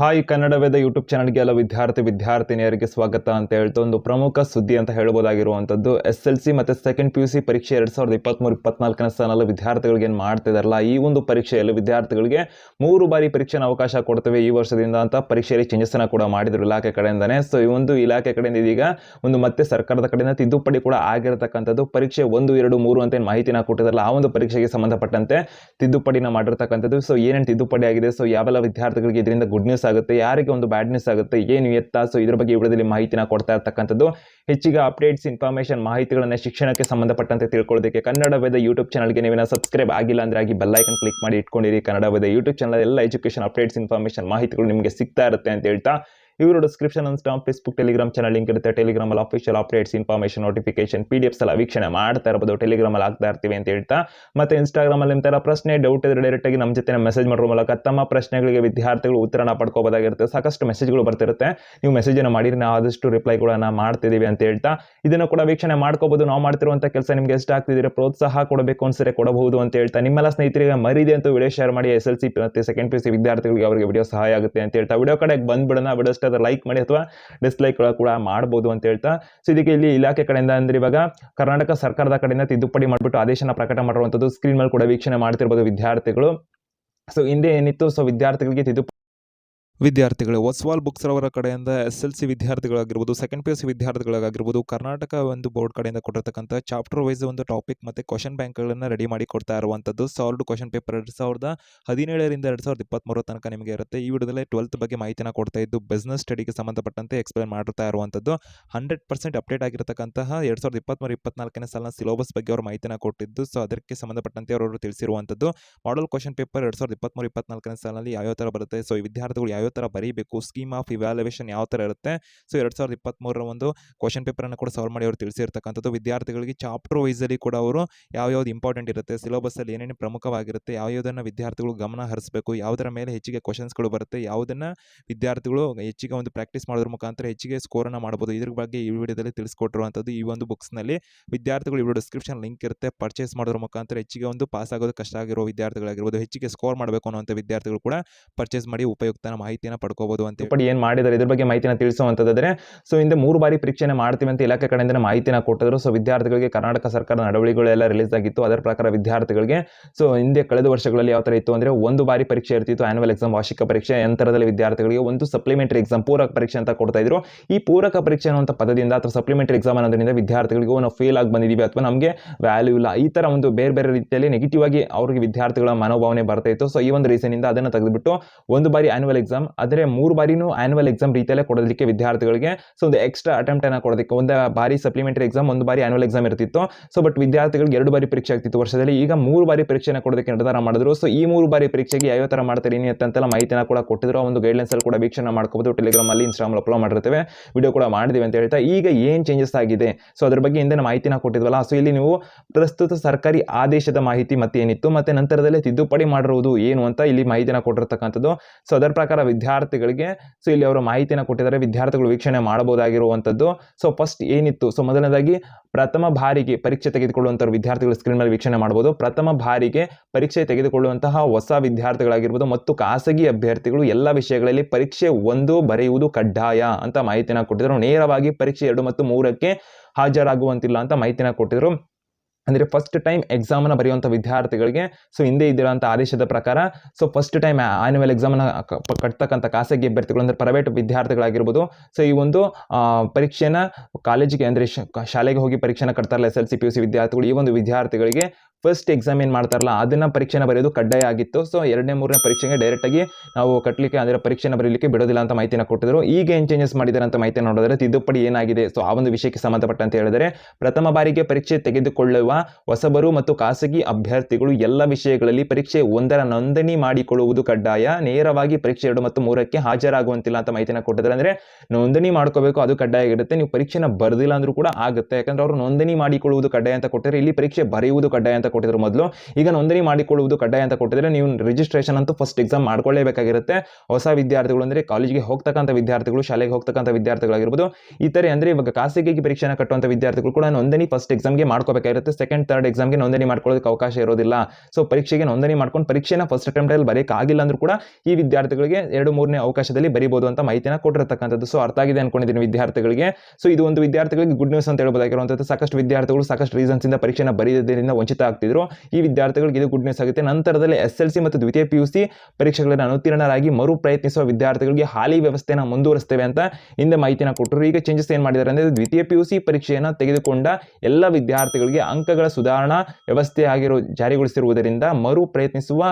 Hi Kannada Veda YouTube ಚಾನಲ್ಗೆ ಎಲ್ಲ ವಿದ್ಯಾರ್ಥಿ, ವಿದ್ಯಾರ್ಥಿನಿಯರಿಗೆ ಸ್ವಾಗತ ಅಂತ ಹೇಳ್ತಾ ಒಂದು ಪ್ರಮುಖ ಸುದ್ದಿ ಅಂತ ಹೇಳ್ಬೋದಾಗಿರುವಂಥದ್ದು. ಎಸ್ ಎಲ್ ಸಿ ಮತ್ತು ಸೆಕೆಂಡ್ ಪಿ ಯು ಸಿ ಪರೀಕ್ಷೆ ಎರಡು ಸಾವಿರದ ಇಪ್ಪತ್ತ್ಮೂರು ಇಪ್ಪತ್ನಾಲ್ಕನೇ ಸ್ಥಾನದಲ್ಲಿ ವಿದ್ಯಾರ್ಥಿಗಳಿಗೆ ಏನು ಮಾಡ್ತಿದಾರಲ್ಲ, ಈ ಒಂದು ಪರೀಕ್ಷೆಯಲ್ಲಿ ವಿದ್ಯಾರ್ಥಿಗಳಿಗೆ ಮೂರು ಬಾರಿ ಪರೀಕ್ಷೆನ ಅವಕಾಶ ಕೊಡ್ತೇವೆ ಈ ವರ್ಷದಿಂದ ಅಂತ ಪರೀಕ್ಷೆಯಲ್ಲಿ ಚೇಂಜಸ್ನ ಕೂಡ ಮಾಡಿದರು ಇಲಾಖೆ ಕಡೆಯಿಂದನೇ. ಸೊ ಈ ಒಂದು ಇಲಾಖೆ ಕಡೆಯಿಂದ ಇದೀಗ ಒಂದು ಮತ್ತೆ ಸರ್ಕಾರದ ಕಡೆಯಿಂದ ತಿದ್ದುಪಡಿ ಕೂಡ ಆಗಿರತಕ್ಕಂಥದ್ದು. ಪರೀಕ್ಷೆ ಒಂದು, ಎರಡು, ಮೂರು ಅಂತ ಏನು ಮಾಹಿತಿನ ಕೊಟ್ಟಿದಾರಲ್ಲ, ಆ ಒಂದು ಪರೀಕ್ಷೆಗೆ ಸಂಬಂಧಪಟ್ಟಂತೆ ತಿದ್ದುಪಡಿನ ಮಾಡಿರ್ತಕ್ಕಂಥದ್ದು. ಸೊ ಏನೇನು ತಿದ್ದುಪಡಿ ಆಗಿದೆ? ಸೊ ಯಾವೆಲ್ಲ ವಿದ್ಯಾರ್ಥಿಗಳಿಗೆ ಇದರಿಂದ ಗುಡ್ ನ್ಯೂಸ್ ಆಗುತ್ತೆ, ಯಾರಿಗೆ ಒಂದು ಬ್ಯಾಡ್ ನ್ಯೂಸ್ ಆಗುತ್ತೆ, ಏನು ಎತ್ತ ಸೊ ಇದ್ರ ಬಗ್ಗೆ ವಿಡಿಯೋದಲ್ಲಿ ಮಾಹಿತಿನ ಕೊಡ್ತಾ ಇರ್ತಕ್ಕಂಥದ್ದು. ಹೆಚ್ಚಿಗೆ ಅಪ್ಡೇಟ್ಸ್ ಇನ್ಫಾರ್ಮೇಷನ್ ಮಾಹಿತಿಗಳನ್ನು ಶಿಕ್ಷಣಕ್ಕೆ ಸಂಬಂಧಪಟ್ಟಂತೆ ತಿಳ್ಕೊಳ್ಳೋದಕ್ಕೆ ಕನ್ನಡ ವೇದ ಯೂಟ್ಯೂಬ್ ಚಾನಲ್ಗೆ ನೀವೇನ ಸಬ್ಸ್ಕ್ರೈಬ್ ಆಗಿಲ್ಲ ಅಂದ್ರೆ ಆಗಿ ಬೆಲ್ಲೈಕನ್ ಕ್ಲಿಕ್ ಮಾಡಿ ಇಟ್ಕೊಂಡಿರಿ. ಕನ್ನಡ ವೇದ ಯೂಟ್ಯೂಬ್ ಚಾನಲ್ ಎಲ್ಲ ಎಜುಕೇಶನ್ ಅಪ್ಡೇಟ್ಸ್ ಇನ್ಫಾರ್ಮೇಶನ್ ಮಾಹಿತಿಗಳು ನಿಮಗೆ ಸಿಗ್ತಾ ಇರುತ್ತೆ ಅಂತ ಹೇಳ್ತಾ ಇವರು description Insta Facebook Telegram channel link ಇರುತ್ತೆ. ಟೆಲಿಗ್ರಾಮ್ ಅಲ್ಲಿ official updates information notification P D Fs ಎಲ್ಲ ವೀಕ್ಷಣೆ ಮಾಡ್ತಾ ಇರ್ಬೋದು. ಟೆಲಿಗ್ರಾಮ್ ಅಲ್ಲಿ ಆಗ್ತಾ ಇರ್ತೀವಿ ಅಂತ ಹೇಳ್ತಾ. ಮತ್ತೆ ಇನ್ಸ್ಟಾಗ್ರಾಮ್ ಅಲ್ಲಿ ನಿಮ್ಮ ಪ್ರಶ್ನೆ ಡೌಟ್ ಇದ್ರೆ ಡೈರೆಕ್ಟ್ ಆಗಿ ನಮ್ಮ ಜೊತೆ ಮೆಸೇಜ್ ಮಾಡೋ ಮೂಲಕ ತಮ್ಮ ಪ್ರಶ್ನೆಗಳಿಗೆ ವಿದ್ಯಾರ್ಥಿಗಳು ಉತ್ತರನ ಪಡ್ಕೋಬೋದಾಗಿರುತ್ತೆ. ಸಾಕಷ್ಟು ಮೆಸೇಜ್ಗಳು ಬರ್ತಿರುತ್ತೆ. ನೀವು ಮೆಸೇಜ್ ಅನ್ನು ನಾವು ಆದಷ್ಟು ರಿಪ್ಲೈ ಕೂಡ ನಾವು ಮಾಡ್ತಿದೀವಿ ಅಂತ ಹೇಳ್ತಾ. ಇದನ್ನು ಕೂಡ ವೀಕ್ಷಣೆ ಮಾಡ್ಕೋಬಹುದು ನಾವು ಮಾಡ್ತಿರುವಂತ ಕೆಲಸ ನಿಮ್ಗೆ ಎಷ್ಟು ಆಗ್ತಿದ್ರೆ ಪ್ರೋತ್ಸಾಹ ಕೊಡಬೇಕು ಅನ್ಸರೆ ಕೊಡಬಹುದು ಅಂತ ಹೇಳ್ತಾ. ನಿಮ್ಮೆಲ್ಲ ಸ್ನೇಹಿತರಿಗೆ ಮರಿದೆ ಅಂತ ವಿಡಿಯೋ ಶೇರ್ ಮಾಡಿ, ಎಸ್ ಎಲ್ ಸಿ ಮತ್ತೆ ಸೆಕೆಂಡ್ ಪಿ ಸಿ ವಿದ್ಯಾರ್ಥಿಗಳಿಗೆ ಅವರಿಗೆ ವಿಡಿಯೋ ಸಹಾಯ ಆಗುತ್ತೆ ಅಂತ ಹೇಳ್ತಾ. ವಿಡಿಯೋ ಕಡೆಗೆ ಬಂದ್ಬಿಡೋಣ. ವಿಡಿಯೋ ಲೈಕ್ ಮಾಡಿ ಅಥವಾ ಡಿಸ್ಲೈಕ್ ಕೂಡ ಮಾಡ್ಬೋದು ಅಂತ ಹೇಳ್ತಾ ಸೊ ಇದಕ್ಕೆ ಇಲ್ಲಿ ಇಲಾಖೆ ಕಡೆಯಿಂದ ಅಂದ್ರೆ ಇವಾಗ ಕರ್ನಾಟಕ ಸರ್ಕಾರದ ಕಡೆಯಿಂದ ತಿದ್ದುಪಡಿ ಮಾಡಿಬಿಟ್ಟು ಆದೇಶನ ಪ್ರಕಟ ಮಾಡಿರುವಂಥದ್ದು ಸ್ಕ್ರೀನ್ ಮೇಲೆ ಕೂಡ ವೀಕ್ಷಣೆ ಮಾಡ್ತಿರ್ಬೋದು ವಿದ್ಯಾರ್ಥಿಗಳು. ಸೊ ಹಿಂದೆ ಏನಿತ್ತು? ಸೊ ವಿದ್ಯಾರ್ಥಿಗಳಿಗೆ ತಿದ್ದುಪಡಿ ವಿದ್ಯಾರ್ಥಿಗಳು, ಒಸ್ವಾಲ್ ಬುಕ್ಸ್ ಅವರ ಕಡೆಯಿಂದ ಎಸ್ ಎಲ್ ಸಿ ವಿದ್ಯಾರ್ಥಿಗಳಾಗಿರ್ಬೋದು ಸೆಕೆಂಡ್ ಪಿ ಯು ಸಿ ವಿದ್ಯಾರ್ಥಿಗಳಾಗಿರ್ಬೋದು, ಕರ್ನಾಟಕ ಒಂದು ಬೋರ್ಡ್ ಕಡೆಯಿಂದ ಕೊಟ್ಟಿರ್ತಕ್ಕಂಥ ಚಾಪ್ಟರ್ ವೈಸ್ ಒಂದು ಟಾಪಿಕ್ ಮತ್ತು ಕ್ವಶನ್ ಬ್ಯಾಂಕ್ಗಳನ್ನು ರೆಡಿ ಮಾಡಿ ಕೊಡ್ತಾ ಇರುವಂಥದ್ದು ಸಾಲ್ಡ್ ಕ್ವಶನ್ ಪೇಪರ್ ಎರಡು ಸಾವಿರದ ಹದಿನೇಳರಿಂದ ಎರಡು ಸಾವಿರದ ಇಪ್ಪತ್ತ್ಮೂರು ತನಕ ನಿಮಗೆ ಇರುತ್ತೆ. ಈ ವಿಡಿಯೋದಲ್ಲಿ ಟ್ವೆಲ್ತ್ ಬಗ್ಗೆ ಮಾಹಿತಿನ ಕೊಡ್ತಾ ಇದ್ದು ಬಿಸ್ನೆಸ್ ಸ್ಟಡಿಗೆ ಸಂಬಂಧಪಟ್ಟಂತೆ ಎಕ್ಸ್ಪ್ಲೇನ್ ಮಾಡ್ತಾ ಇರುವಂಥದ್ದು. ಹಂಡ್ರೆಡ್ ಪರ್ಸೆಂಟ್ ಅಪ್ಡೇಟ್ ಆಗಿರತಕ್ಕಂತಹ ಎರಡು ಸಾವಿರದ ಇಪ್ಪತ್ತ್ಮೂರು ಇಪ್ಪತ್ನಾಲ್ಕನೇ ಸಾಲಿನ ಸಿಲೋಬಸ್ ಬಗ್ಗೆ ಅವರು ಮಾಹಿತಿನ ಕೊಟ್ಟಿದ್ದು ಸೊ ಅದಕ್ಕೆ ಸಂಬಂಧಪಟ್ಟಂತೆ ಅವರು ತಿಳಿಸಿರುವಂಥದ್ದು. ಮಾಡಲ್ ಕ್ವಶನ್ ಪೇಪರ್ ಎರಡು ಸಾವಿರದ ಇಪ್ಪತ್ತ್ಮೂರು ಇಪ್ಪತ್ನಾಲ್ಕನೇ ಸಾಲಿನಲ್ಲಿ ಯಾವ್ಯಾವ ಥರ ಬರುತ್ತೆ? ಸೊ ವಿದ್ಯಾರ್ಥಿಗಳು ಯಾವ್ಯಾವ ಥರ ಬರೀಬೇಕು. ಸ್ಕೀಮ್ ಆಫ್ ಇವ್ಯಾಲ್ಯುವೇಷನ್ ಯಾವ ಥರ ಇರುತ್ತೆ? ಸೊ ಎರಡು ಸಾವಿರದ ಇಪ್ಪತ್ತ್ಮೂರರ ಒಂದು ಕ್ವಶನ್ ಪೇಪರನ್ನು ಕೂಡ ಸಾಲ್ವ್ ಮಾಡಿ ಅವರು ತಿಳಿಸಿರ್ತಕ್ಕಂಥದ್ದು. ವಿದ್ಯಾರ್ಥಿಗಳಿಗೆ ಚಾಪ್ಟರ್ ವೈಸಲ್ಲಿ ಕೂಡ ಅವರು ಯಾವ್ಯಾವ್ದು ಇಂಪಾರ್ಟೆಂಟ್ ಇರುತ್ತೆ ಸಿಲೆಬಸ್ಸಲ್ಲಿ ಏನೇನು ಪ್ರಮುಖವಾಗಿರುತ್ತೆ, ಯಾವ್ಯಾವುದನ್ನು ವಿದ್ಯಾರ್ಥಿಗಳು ಗಮನ ಹರಿಸಬೇಕು, ಯಾವುದರ ಮೇಲೆ ಹೆಚ್ಚಿಗೆ ಕ್ವಶನ್ಸ್ಗಳು ಬರುತ್ತೆ, ಯಾವುದನ್ನು ವಿದ್ಯಾರ್ಥಿಗಳು ಹೆಚ್ಚಿಗೆ ಒಂದು ಪ್ರಾಕ್ಟೀಸ್ ಮಾಡೋದ್ರ ಮುಖಾಂತರ ಹೆಚ್ಚಿಗೆ ಸ್ಕೋರನ್ನು ಮಾಡ್ಬೋದು. ಇದ್ರ ಬಗ್ಗೆ ಈ ವಿಡಿಯೋದಲ್ಲಿ ತಿಳಿಸ್ಕೊಟ್ಟಿರುವಂಥದ್ದು ಈ ಒಂದು ಬುಕ್ಸ್ನಲ್ಲಿ ವಿದ್ಯಾರ್ಥಿಗಳು ಇವರು ಡಿಸ್ಕ್ರಿಪ್ಷನ್ ಲಿಂಕ್ ಇರುತ್ತೆ. ಪರ್ಚೇಸ್ ಮಾಡೋದ್ರ ಮುಖಾಂತರ ಹೆಚ್ಚಿಗೆ ಒಂದು ಪಾಸ್ ಆಗೋದು ಕಷ್ಟ ಆಗಿರೋ ವಿದ್ಯಾರ್ಥಿಗಳಾಗಿರ್ಬೋದು, ಹೆಚ್ಚಿಗೆ ಸ್ಕೋರ್ ಮಾಡಬೇಕು ಅನ್ನುವಂಥ ವಿದ್ಯಾರ್ಥಿಗಳು ಕೂಡ ಪರ್ಚೇಸ್ ಮಾಡಿ ಉಪಯುಕ್ತ ಮಾಹಿತಿಯನ್ನು ಪಡ್ಕೋಬಹುದು ಅಂತ ಪಟ್ಟು ಏನು ಮಾಡಿದ್ದಾರೆ? ಇದ್ರ ಬಗ್ಗೆ ಮಾಹಿತಿನ ತಿಳಿಸುವಂಥದ್ದಾದ್ರೆ ಸೊ ಹಿಂದೆ ಮೂರು ಬಾರಿ ಪರೀಕ್ಷೆನ ಮಾಡ್ತೀವಿ ಅಂತ ಇಲಾಖೆ ಕಡೆಯಿಂದ ಮಾಹಿತಿನ ಕೊಟ್ಟಿದ್ರು. ಸೊ ವಿದ್ಯಾರ್ಥಿಗಳಿಗೆ ಕರ್ನಾಟಕ ಸರ್ಕಾರ ನಡವಳಿಗಳೆಲ್ಲ ರಿಲೀಸ್ ಆಗಿತ್ತು. ಅದರ ಪ್ರಕಾರ ವಿದ್ಯಾರ್ಥಿಗಳಿಗೆ ಸೊ ಹಿಂದೆ ಕಳೆದ ವರ್ಷಗಳಲ್ಲಿ ಯಾವ ಥರ ಇತ್ತು ಅಂದರೆ, ಒಂದು ಬಾರಿ ಪರೀಕ್ಷೆ ಇರ್ತಿತ್ತು ಆನ್ಯುವಲ್ ಎಕ್ಸಾಮ್ ವಾರ್ಷಿಕ ಪರೀಕ್ಷೆ ಅಂತರದಲ್ಲಿ ವಿದ್ಯಾರ್ಥಿಗಳಿಗೆ ಒಂದು ಸಪ್ಲಿಮೆಂಟರಿ ಎಕ್ಸಾಮ್ ಪೂರಕ ಪರೀಕ್ಷೆ ಅಂತ ಕೊಡ್ತಾ ಇದ್ರು. ಈ ಪೂರಕ ಪರೀಕ್ಷೆ ಅನ್ನುವಂಥ ಪದದಿಂದ ಅಥವಾ ಸಪ್ಲಿಮೆಂಟರಿ ಎಕ್ಸಾಮ್ ಅನ್ನೋದ್ರಿಂದ ವಿದ್ಯಾರ್ಥಿಗಳಿಗೂ ನಾವು ಫೇಲ್ ಆಗಿ ಬಂದಿದ್ದೀವಿ ಅಥವಾ ನಮಗೆ ವ್ಯಾಲ್ಯೂ ಇಲ್ಲ. ಈ ಥರ ಒಂದು ಬೇರೆ ಬೇರೆ ರೀತಿಯಲ್ಲಿ ನೆಗೆಟಿವ್ ಆಗಿ ಅವ್ರಿಗೆ ವಿದ್ಯಾರ್ಥಿಗಳ ಮನೋಭಾವನೆ ಬರ್ತಾ ಇತ್ತು. ಸೊ ಈ ಒಂದು ರೀಸನ್ ಇಂದ ಅದನ್ನು ತೆಗೆದುಬಿಟ್ಟು ಒಂದು ಬಾರಿ ಆನ್ಯುವಲ್ ಎಕ್ಸಾಮ್ ಆದರೆ ಮೂರು ಬಾರಿನೂ ಆ್ಯನುವಲ್ ಎಕ್ಸಾಮ್ ರೀತಿಯಲ್ಲೇ ಕೊಡೋದಕ್ಕೆ ವಿದ್ಯಾರ್ಥಿಗಳಿಗೆ. ಸೊ ಒಂದು ಎಕ್ಸ್ಟ್ರಾ ಅಟೆಂಪ್ಟ್ ಅನ್ನ ಕೊಡೋದಕ್ಕೆ ಒಂದು ಬಾರಿ ಸಪ್ಲಿಮೆಂಟರಿ ಎಕ್ಸಾಮ್ ಒಂದು ಬಾರಿ ಆನ್ಯುವಲ್ ಎಕ್ಸಾಮ್ ಇರ್ತಿತ್ತು. ಸೊ ಬಟ್ ವಿದ್ಯಾರ್ಥಿಗಳಿಗೆ ಎರಡು ಬಾರಿ ಪರೀಕ್ಷೆ ಆಗ್ತಿತ್ತು ವರ್ಷದಲ್ಲಿ. ಈಗ ಮೂರು ಬಾರಿ ಪರೀಕ್ಷೆನ ಕೊಡೋದಕ್ಕೆ ನಿರ್ಧಾರ ಮಾಡಿದ್ರು. ಸೊ ಈ ಮೂರು ಬಾರಿ ಪರೀಕ್ಷೆಗೆ ಯಾವ ಥರ ಮಾಡ್ತಾರೆ, ಏನಿ ಅಂತೆಲ್ಲ ಮಾಹಿತಿನ ಕೂಡ ಕೊಟ್ಟಿದ್ರು. ಒಂದು ಗೈಡ್ಲೈನ್ಸ್ ಅಲ್ಲಿ ಕೂಡ ವೀಕ್ಷಣೆ ಮಾಡ್ಕೋಬಹುದು ಟೆಲಿಗ್ರಾಮ್ ಅಲ್ಲಿ ಇನ್ಸ್ಟಾಗ್ರಾಮ್ ಅಪ್ಲೋಡ್ ಮಾಡಿರ್ತೇವೆ. ವಿಡಿಯೋ ಕೂಡ ಮಾಡಿದ್ವಿ ಅಂತ ಹೇಳ್ತಾ. ಈಗ ಏನು ಚೇಂಜಸ್ ಆಗಿದೆ? ಸೊ ಅದ್ರ ಬಗ್ಗೆ ಹಿಂದೆ ಮಾಹಿತಿನ ಕೊಟ್ಟಿದ್ವಲ್ಲ. ಸೊ ಇಲ್ಲಿ ನೀವು ಪ್ರಸ್ತುತ ಸರ್ಕಾರಿ ಆದೇಶದ ಮಾಹಿತಿ ಮತ್ತೆ ಏನಿತ್ತು ಮತ್ತೆ ನಂತರದಲ್ಲಿ ತಿದ್ದುಪಡಿ ಮಾಡಿರುವುದು ಏನು ಅಂತ ಇಲ್ಲಿ ಮಾಹಿತಿನ ಕೊಟ್ಟಿರ್ತಕ್ಕಂಥದ್ದು. ಸೊ ಅದರ ಪ್ರಕಾರ ವಿದ್ಯಾರ್ಥಿಗಳಿಗೆ ಸೊ ಇಲ್ಲಿ ಅವರು ಮಾಹಿತಿಯನ್ನು ಕೊಟ್ಟಿದ್ದಾರೆ, ವಿದ್ಯಾರ್ಥಿಗಳು ವೀಕ್ಷಣೆ ಮಾಡಬಹುದಾಗಿರುವಂಥದ್ದು ಸೊ ಫಸ್ಟ್ ಏನಿತ್ತು? ಸೊ ಮೊದಲನೇದಾಗಿ ಪ್ರಥಮ ಬಾರಿಗೆ ಪರೀಕ್ಷೆ ತೆಗೆದುಕೊಳ್ಳುವಂಥ ವಿದ್ಯಾರ್ಥಿಗಳು ಸ್ಕ್ರೀನ್ ಮೇಲೆ ವೀಕ್ಷಣೆ ಮಾಡಬಹುದು. ಪ್ರಥಮ ಬಾರಿಗೆ ಪರೀಕ್ಷೆ ತೆಗೆದುಕೊಳ್ಳುವಂತಹ ಹೊಸ ವಿದ್ಯಾರ್ಥಿಗಳಾಗಿರ್ಬೋದು ಮತ್ತು ಖಾಸಗಿ ಅಭ್ಯರ್ಥಿಗಳು ಎಲ್ಲ ವಿಷಯಗಳಲ್ಲಿ ಪರೀಕ್ಷೆ ಒಂದು ಬರೆಯುವುದು ಕಡ್ಡಾಯ ಅಂತ ಮಾಹಿತಿನ ಕೊಟ್ಟಿದ್ರು ನೇರವಾಗಿ ಪರೀಕ್ಷೆ ಎರಡು ಮತ್ತು ಮೂರಕ್ಕೆ ಹಾಜರಾಗುವಂತಿಲ್ಲ ಅಂತ ಮಾಹಿತಿನ ಕೊಟ್ಟಿದ್ರು ಅಂದರೆ ಫಸ್ಟ್ ಟೈಮ್ ಎಕ್ಸಾಮನ್ನು ಬರೆಯುವಂಥ ವಿದ್ಯಾರ್ಥಿಗಳಿಗೆ ಸೊ ಹಿಂದೆ ಇದ್ದಿರುವಂಥ ಆದೇಶದ ಪ್ರಕಾರ ಸೊ ಫಸ್ಟ್ ಟೈಮ್ ಆನ್ಯುವಲ್ ಎಕ್ಸಾಮನ್ನು ಕಟ್ತಕ್ಕಂಥ ಖಾಸಗಿ ಅಭ್ಯರ್ಥಿಗಳು ಅಂದರೆ ಪ್ರೈವೇಟ್ ವಿದ್ಯಾರ್ಥಿಗಳಾಗಿರ್ಬೋದು. ಸೊ ಈ ಒಂದು ಪರೀಕ್ಷೆನ ಕಾಲೇಜಿಗೆ ಅಂದರೆ ಶಾಲೆಗೆ ಹೋಗಿ ಪರೀಕ್ಷೆನ ಕಟ್ತಾರಲ್ಲ S L C P U C ವಿದ್ಯಾರ್ಥಿಗಳು ಈ ಒಂದು ವಿದ್ಯಾರ್ಥಿಗಳಿಗೆ ಫಸ್ಟ್ ಎಕ್ಸಾಮ್ ಏನು ಮಾಡ್ತಾರಲ್ಲ, ಅದನ್ನು ಪರೀಕ್ಷೆನ ಬರೆಯೋದು ಕಡ್ಡಾಯ ಆಗಿತ್ತು. ಸೊ ಎರಡನೇ, ಮೂರನೇ ಪರೀಕ್ಷೆಗೆ ಡೈರೆಕ್ಟಾಗಿ ನಾವು ಕಟ್ಟಲಿಕ್ಕೆ ಅಂದರೆ ಪರೀಕ್ಷೆನ ಬರೀಲಿಕ್ಕೆ ಬಿಡೋದಿಲ್ಲ ಅಂತ ಮಾಹಿತಿನ ಕೊಟ್ಟಿದ್ರು. ಈಗ ಏನು ಚೇಂಜಸ್ ಮಾಡಿದ್ದಾರೆ ಅಂತ ಮಾಹಿತಿ ನೋಡಿದ್ರೆ ತಿದ್ದುಪಡಿ ಏನಾಗಿದೆ? ಸೊ ಆ ಒಂದು ವಿಷಯಕ್ಕೆ ಸಂಬಂಧಪಟ್ಟಂತ ಹೇಳಿದರೆ, ಪ್ರಥಮ ಬಾರಿಗೆ ಪರೀಕ್ಷೆ ತೆಗೆದುಕೊಳ್ಳುವ ಹೊಸಬರು ಮತ್ತು ಖಾಸಗಿ ಅಭ್ಯರ್ಥಿಗಳು ಎಲ್ಲ ವಿಷಯಗಳಲ್ಲಿ ಪರೀಕ್ಷೆ ಒಂದರ ನೋಂದಣಿ ಮಾಡಿಕೊಳ್ಳುವುದು ಕಡ್ಡಾಯ. ನೇರವಾಗಿ ಪರೀಕ್ಷೆ ಎರಡು ಮತ್ತು ಮೂರಕ್ಕೆ ಹಾಜರಾಗುವಂತಿಲ್ಲ ಅಂತ ಮಾಹಿತಿನ ಕೊಟ್ಟಿದ್ದಾರೆ. ಅಂದರೆ ನೋಂದಣಿ ಮಾಡ್ಕೋಬೇಕು, ಅದು ಕಡ್ಡಾಯ ಇರುತ್ತೆ ನೀವು ಪರೀಕ್ಷೆನ ಬರೆದಿಲ್ಲ ಅಂದ್ರೂ ಕೂಡ ಆಗುತ್ತೆ. ಯಾಕಂದ್ರೆ ಅವರು ನೋಂದಣಿ ಮಾಡಿಕೊಳ್ಳುವುದು ಕಡ್ಡಾಯ ಅಂತ ಕೊಟ್ಟರೆ ಇಲ್ಲಿ ಪರೀಕ್ಷೆ ಬರೆಯುವುದು ಕಡ್ಡಾಯ ಅಂತ ಕೊಟ್ಟಿದ್ರು ಮೊದಲು. ಈಗ ನೋಂದಣಿ ಮಾಡಿಕೊಳ್ಳುವುದು ಕಡ್ಡಾಯ ಅಂತ ಕೊಟ್ಟಿದ್ರೆ ನೀವು ರಿಜಿಸ್ಟ್ರೇಷನ್ ಅಂತೂ ಫಸ್ಟ್ ಎಕ್ಸಾಮ್ ಮಾಡ್ಕೊಳ್ಳೇಬೇಕಾಗಿರುತ್ತೆ. ಹೊಸ ವಿದ್ಯಾರ್ಥಿಗಳು ಅಂದರೆ ಕಾಲೇಜಿಗೆ ಹೋಗ್ತಕ್ಕಂಥ ವಿದ್ಯಾರ್ಥಿಗಳು, ಶಾಲೆಗೆ ಹೋಗ್ತಕ್ಕಂಥ ವಿದ್ಯಾರ್ಥಿಗಳಾಗಿರ್ಬೋದು. ಇತರೆ ಅಂದರೆ ಇವಾಗ ಖಾಸಗಿ ಪರೀಕ್ಷೆನ ಕಟ್ಟುವಂಥ ವಿದ್ಯಾರ್ಥಿಗಳು ಕೂಡ ನೋಂದಣಿ ಫಸ್ಟ್ ಎಕ್ಸಾಮ್ಗೆ ಮಾಡ್ಕೋಬೇಕಾಗಿರುತ್ತೆ. ಸೆಕೆಂಡ್ ತರ್ಡ್ ಎಕ್ಸಾಮ್ಗೆ ನೋಂದಣಿ ಮಾಡ್ಕೊಳ್ಳೋದಕ್ಕೆ ಅವಕಾಶ ಇರೋದಿಲ್ಲ. ಸೊ ಪರೀಕ್ಷೆಗೆ ನೋಂದಣಿ ಮಾಡ್ಕೊಂಡು ಪರೀಕ್ಷೆನ ಫಸ್ಟ್ ಅಟೆಂಪ್ಟಲ್ಲಿ ಆಗಿಲ್ಲ ಅಂದ್ರೂ ಕೂಡ ಈ ವಿದ್ಯಾರ್ಥಿಗಳಿಗೆ ಎರಡು, ಮೂರನೇ ಅವಕಾಶದಲ್ಲಿ ಬರಿಬೋದು ಅಂತ ಮಾಹಿತಿನ ಕೊಟ್ಟಿರತಕ್ಕಂಥದ್ದು. ಸೊ ಅರ್ಥ ಆಗಿದೆ ಅನ್ಕೊಂಡಿದ್ದೀನಿ ವಿದ್ಯಾರ್ಥಿಗಳಿಗೆ. ಸೊ ಇದು ಒಂದು ವಿದ್ಯಾರ್ಥಿಗಳಿಗೆ ಗುಡ್ ನ್ಯೂಸ್ ಅಂತ ಹೇಳ್ಬೋದಾಗಿರುವಂಥದ್ದು. ಸಾಕಷ್ಟು ವಿದ್ಯಾರ್ಥಿಗಳು ಸಾಕಷ್ಟು ರೀಸನ್ಸ್ ಇಂದ ಪರೀಕ್ಷೆನ ಬರೆಯೋದ್ರಿಂದ ವಂಚಿತ ಆಗ್ತಿದ್ರು ಈ ವಿದ್ಯಾರ್ಥಿಗಳಿಗೆ ಇದು ಗುಡ್ ನ್ಯೂಸ್ ಆಗುತ್ತೆ. ನಂತರದಲ್ಲಿ ಎಸ್ ಎಲ್ ಸಿ ಮತ್ತು ದ್ವಿತೀಯ ಪಿ ಯು ಸಿ ಪರೀಕ್ಷೆಗಳನ್ನು ಅನುತ್ತೀರ್ಣರಾಗಿ ಮರು ಪ್ರಯತ್ನಿಸುವ ವಿದ್ಯಾರ್ಥಿಗಳಿಗೆ ಹಾಲಿ ವ್ಯವಸ್ಥೆನ ಮುಂದುವರಿಸ್ತೇವೆ ಅಂತ ಹಿಂದೆ ಮಾಹಿತಿನ ಕೊಟ್ಟರು. ಈಗ ಚೇಂಜಸ್ ಏನು ಮಾಡಿದ್ದಾರೆ ಅಂದರೆ ದ್ವಿತೀಯ ಪಿ ಯು ಸಿ ಪರೀಕ್ಷೆಯನ್ನು ತೆಗೆದುಕೊಂಡ ಎಲ್ಲ ವಿದ್ಯಾರ್ಥಿಗಳಿಗೆ ಅಂಕಗಳ ಸುಧಾರಣಾ ವ್ಯವಸ್ಥೆ ಆಗಿರೋ ಜಾರಿಗೊಳಿಸಿರುವುದರಿಂದ ಮರು ಪ್ರಯತ್ನಿಸುವ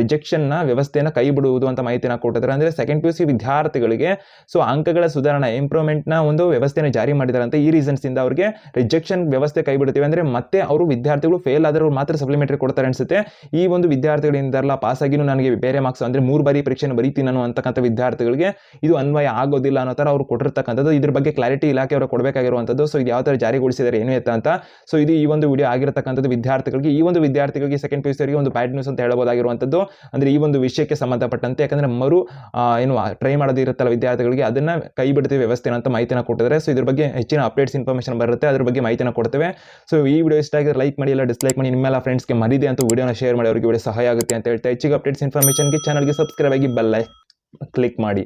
ರಿಜೆಕ್ಷನ್ನ ವ್ಯವಸ್ಥೆಯನ್ನು ಕೈ ಬಿಡುವುದು ಅಂತ ಮಾಹಿತಿನ ಕೊಟ್ಟಿದ್ದಾರೆ. ಅಂದರೆ ಸೆಕೆಂಡ್ ಪಿ ಯು ಸಿ ವಿದ್ಯಾರ್ಥಿಗಳಿಗೆ ಸೊ ಅಂಕಗಳ ಸುಧಾರಣಾ ಇಂಪ್ರೂವ್ಮೆಂಟ್ನ ಒಂದು ವ್ಯವಸ್ಥೆಯನ್ನು ಜಾರಿ ಮಾಡಿದ್ದಾರೆ ಅಂತ ಈ ರೀಸನ್ಸಿಂದ ಅವರಿಗೆ ರಿಜೆಕ್ಷನ್ ವ್ಯವಸ್ಥೆ ಕೈ ಬಿಡುತ್ತೇವೆ. ಅಂದರೆ ಮತ್ತೆ ಅವರು ವಿದ್ಯಾರ್ಥಿಗಳು ಫೇಲ್ ಆದ್ರೆ ಮಾತ್ರ ಸಪ್ಲಿಮೆಂಟರಿ ಕೊಡ್ತಾರೆ ಅನ್ಸುತ್ತೆ. ಈ ಒಂದು ವಿದ್ಯಾರ್ಥಿಗಳಿಂದಲ್ಲ ಪಾಸ್ ಆಗಿನೂ ನನಗೆ ಬೇರೆ ಮಾರ್ಕ್ಸ್ ಅಂದರೆ ಮೂರು ಬಾರಿ ಪರೀಕ್ಷೆನ ಬರೀತೀನಿ ನಾನು ಅಂತಕ್ಕಂಥ ವಿದ್ಯಾರ್ಥಿಗಳಿಗೆ ಇದು ಅನ್ವಯ ಆಗೋದಿಲ್ಲ ಅನ್ನೋ ಥರ ಅವರು ಕೊಟ್ಟಿರ್ತಕ್ಕಂಥದ್ದು. ಇದ್ರ ಬಗ್ಗೆ ಕ್ಲಾರಿಟಿ ಇಲಾಖೆ ಅವರು ಕೊಡಬೇಕಾಗಿರುವಂಥದ್ದು. ಸೊ ಇದು ಯಾವ ಥರ ಜಾರಿಗೊಳಿಸಿದ್ದಾರೆ ಏನು ಎತ್ತ ಅಂತ. ಸೊ ಇದು ಈ ಒಂದು ವಿಡಿಯೋ ಆಗಿರತಕ್ಕಂಥದ್ದು ವಿದ್ಯಾರ್ಥಿಗಳಿಗೆ. ಈ ಒಂದು ವಿದ್ಯಾರ್ಥಿಗಳಿಗೆ ಸೆಕೆಂಡ್ ಪಿ ಯು ಒಂದು ಬ್ಯಾಡ್ ನ್ಯೂಸ್ ಅಂತ ಹೇಳಬಹುದಾಗಿರುವಂಥದ್ದು ಅಂದರೆ ಈ ಒಂದು ವಿಷಯಕ್ಕೆ ಸಂಬಂಧಪಟ್ಟಂತೆ. ಯಾಕಂದರೆ ಮರು ಏನು ಟ್ರೈ ಮಾಡೋದಿರುತ್ತಲ್ಲ ವಿದ್ಯಾರ್ಥಿಗಳಿಗೆ. ಅದನ್ನು ಕೈ ಬಿಡ್ತೀವಿ ವ್ಯವಸ್ಥೆ ಅಂತ ಮಾಹಿತಿನ ಕೊಟ್ಟಿದ್ದಾರೆ. ಸೊ ಇದ್ರ ಬಗ್ಗೆ ಹೆಚ್ಚಿನ ಅಪ್ಡೇಟ್ಸ್ ಇನ್ಫಾರ್ಮೇಷನ್ ಬರುತ್ತೆ. ಅದ್ರ ಬಗ್ಗೆ ಮಾಹಿತಿನ ಕೊಡ್ತೇವೆ. ಸೊ ಈ ವಿಡಿಯೋ ಇಷ್ಟ ಆಗಿದ್ರೆ ಲೈಕ್ ಮಾಡಿ, ಇಲ್ಲ ಡಿಸ್ಲೈಕ್ ಮಾಡಿ ನಿಮ್ಮೆಲ್ಲ ಫ್ರೆಂಡ್ಸ್ಗೆ ಮರಿದೆ ಅಂತ ವಿಡಿಯೋನ ಶೇರ್ ಮಾಡಿ ಅವರಿಗೆ ವಿಡಿಯೋ ಸಹಾಯ ಆಗುತ್ತೆ ಅಂತ ಹೇಳ್ತಾ ಹೆಚ್ಚಿಗೆ ಅಪ್ಡೇಟ್ಸ್ ಇನ್ಫಾರ್ಮೇಷನ್ಗೆ ಚಾನಲ್ಗೆ ಸಬ್ಸ್ಕ್ರೈಬ್ ಆಗಿ ಬೆಲ್ಲ ಕ್ಲಿಕ್ ಮಾಡಿ.